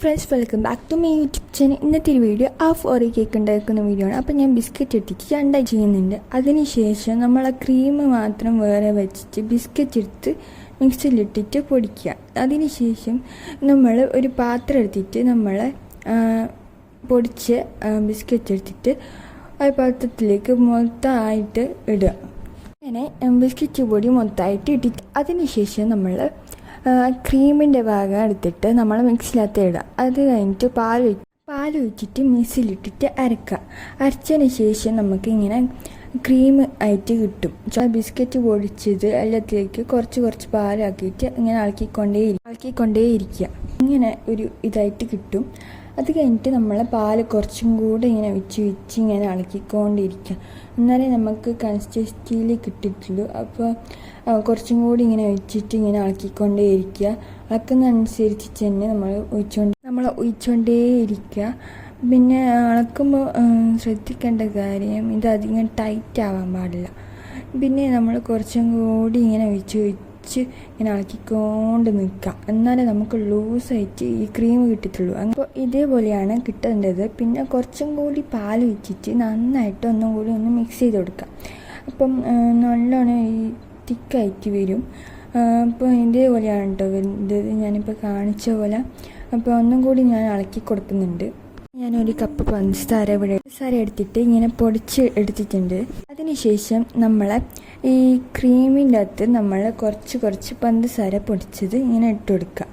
Friends welcome back to my YouTube channel ഇന്നത്തെ ഒരു video half ഓറി cake ഉണ്ടാക്കുന്ന video ആണ്. അപ്പോൾ ഞാൻ ബിസ്ക്കറ്റ് എടുത്തിട്ട് രണ്ടായി ചെയ്യുന്നുണ്ട്. അതിനുശേഷം നമ്മൾ ആ ക്രീം മാത്രം വേറെ വെച്ചിട്ട് ബിസ്ക്കറ്റ് എടുത്ത് മിക്സിയിലിട്ടിട്ട് പൊടിക്കുക. അതിനുശേഷം നമ്മൾ ഒരു പാത്രം എടുത്തിട്ട് നമ്മൾ പൊടിച്ച് ബിസ്ക്കറ്റ് എടുത്തിട്ട് ആ പാത്രത്തിലേക്ക് മൊത്തമായിട്ട് ഇടുക. അങ്ങനെ ബിസ്ക്കറ്റ് പൊടി മൊത്തമായിട്ട് ഇട്ടിട്ട് അതിനുശേഷം നമ്മൾ ക്രീമിന്റെ ഭാഗം എടുത്തിട്ട് നമ്മൾ മിക്സിനകത്ത് ഇടുക. അത് കഴിഞ്ഞിട്ട് പാൽ പാൽ ഒഴിച്ചിട്ട് മിക്സിയിലിട്ടിട്ട് അരക്കുക അരച്ചതിന് ശേഷം നമുക്ക് ഇങ്ങനെ ക്രീം ആയിട്ട് കിട്ടും. ബിസ്ക്കറ്റ് പൊടിച്ചത് എല്ലാത്തിലേക്ക് കുറച്ച് കുറച്ച് പാലാക്കിയിട്ട് ഇങ്ങനെ ഇളക്കിക്കൊണ്ടേ ഇളക്കിക്കൊണ്ടേ ഇരിക്കുക. ഇങ്ങനെ ഒരു ഇതായിട്ട് കിട്ടും. അത് കഴിഞ്ഞിട്ട് നമ്മൾ പാൽ കുറച്ചും കൂടെ ഇങ്ങനെ വെച്ച് വെച്ച് ഇങ്ങനെ ഇളക്കിക്കൊണ്ടിരിക്കുക എന്നാലേ നമുക്ക് കൺസിസ്റ്റൻസിയിൽ കിട്ടിയിട്ടുള്ളൂ അപ്പോൾ കുറച്ചും കൂടി ഇങ്ങനെ വെച്ചിട്ട് ഇങ്ങനെ ഇളക്കിക്കൊണ്ടേ ഇരിക്കുക ഇളക്കുന്നതനുസരിച്ച് തന്നെ നമ്മൾ ഒഴിച്ചുകൊണ്ട് നമ്മൾ ഒഴിച്ചുകൊണ്ടേ ഇരിക്കുക പിന്നെ ഇളക്കുമ്പോൾ ശ്രദ്ധിക്കേണ്ട കാര്യം ഇത് അധികം ടൈറ്റ് ആവാൻ പാടില്ല. പിന്നെ നമ്മൾ കുറച്ചും കൂടി ഇങ്ങനെ വെച്ച് വെച്ച് ഇങ്ങനെ ഇളക്കിക്കൊണ്ട് നിൽക്കാം എന്നാലേ നമുക്ക് ലൂസായിട്ട് ഈ ക്രീം കിട്ടത്തുള്ളൂ. അപ്പോൾ ഇതേപോലെയാണ് കിട്ടേണ്ടത്. പിന്നെ കുറച്ചും കൂടി പാൽ വെച്ചിട്ട് നന്നായിട്ട് ഒന്നും കൂടി ഒന്ന് മിക്സ് ചെയ്ത് കൊടുക്കാം അപ്പം നല്ലോണം ഈ തിക്കായിട്ട് വരും. അപ്പോൾ ഇതേപോലെയാണ് കേട്ടോ വരുന്നത്. ഞാനിപ്പോൾ കാണിച്ച പോലെ. അപ്പോൾ ഒന്നും കൂടി ഞാൻ ഇളക്കി കൊടുക്കുന്നുണ്ട്. ഞാനൊരു കപ്പ് പഞ്ചസാര ഇവിടെ പഞ്ചസാര എടുത്തിട്ട് ഇങ്ങനെ പൊടിച്ച് എടുത്തിട്ടുണ്ട്. അതിനുശേഷം നമ്മൾ ഈ ക്രീമിന്റെ അകത്ത് നമ്മൾ കുറച്ച് കുറച്ച് പഞ്ചസാര പൊടിച്ചത് ഇങ്ങനെ ഇട്ട് കൊടുക്കുക.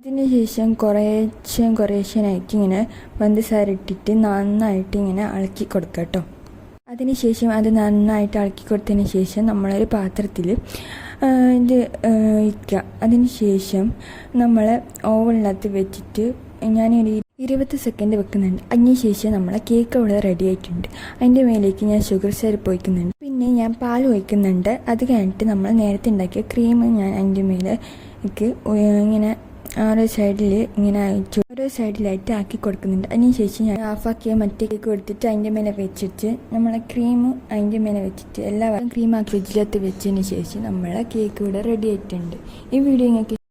അതിനുശേഷം കുറേശ്ശെ കുറേശ്ശനായിട്ട് ഇങ്ങനെ പഞ്ചസാര ഇട്ടിട്ട് നന്നായിട്ട് ഇങ്ങനെ ഇളക്കി കൊടുക്കുക കേട്ടോ. അതിനുശേഷം അത് നന്നായിട്ട് ഇളക്കി കൊടുത്തതിന് ശേഷം നമ്മളൊരു പാത്രത്തിൽ ഇത് വയ്ക്കുക അതിനുശേഷം നമ്മൾ ഓവനിനകത്ത് വെച്ചിട്ട് ഞാനൊരു ഇരുപത് സെക്കൻഡ് വെക്കുന്നുണ്ട്. അതിനുശേഷം നമ്മളെ കേക്ക് അവിടെ റെഡി ആയിട്ടുണ്ട്. അതിന്റെ മേലേക്ക് ഞാൻ ഷുഗർ സിറപ്പ് ഒഴിക്കുന്നുണ്ട്. പിന്നെ ഞാൻ പാൽ ഒഴിക്കുന്നുണ്ട്. അത് കഴിഞ്ഞിട്ട് നമ്മൾ നേരത്തെ ഉണ്ടാക്കിയ ക്രീം ഞാൻ അതിന്റെ മേലേക്ക് ഇങ്ങനെ ഓരോ സൈഡിൽ ഇങ്ങനെ അയച്ചു ഓരോ സൈഡിലായിട്ട് ആക്കി കൊടുക്കുന്നുണ്ട്. അതിനുശേഷം ഞാൻ ഹാഫാക്കിയ മറ്റേ കേക്ക് കൊടുത്തിട്ട് അതിന്റെ മേലെ വെച്ചിട്ട് നമ്മളെ ക്രീം അതിന്റെ മേലെ വെച്ചിട്ട് എല്ലാവരും ക്രീം ആക്കി ഫ്രിഡ്ജിലകത്ത് വെച്ചതിന് ശേഷം നമ്മളെ കേക്ക് ഇവിടെ റെഡി ആയിട്ടുണ്ട്. ഈ വീഡിയോ നിങ്ങൾക്ക്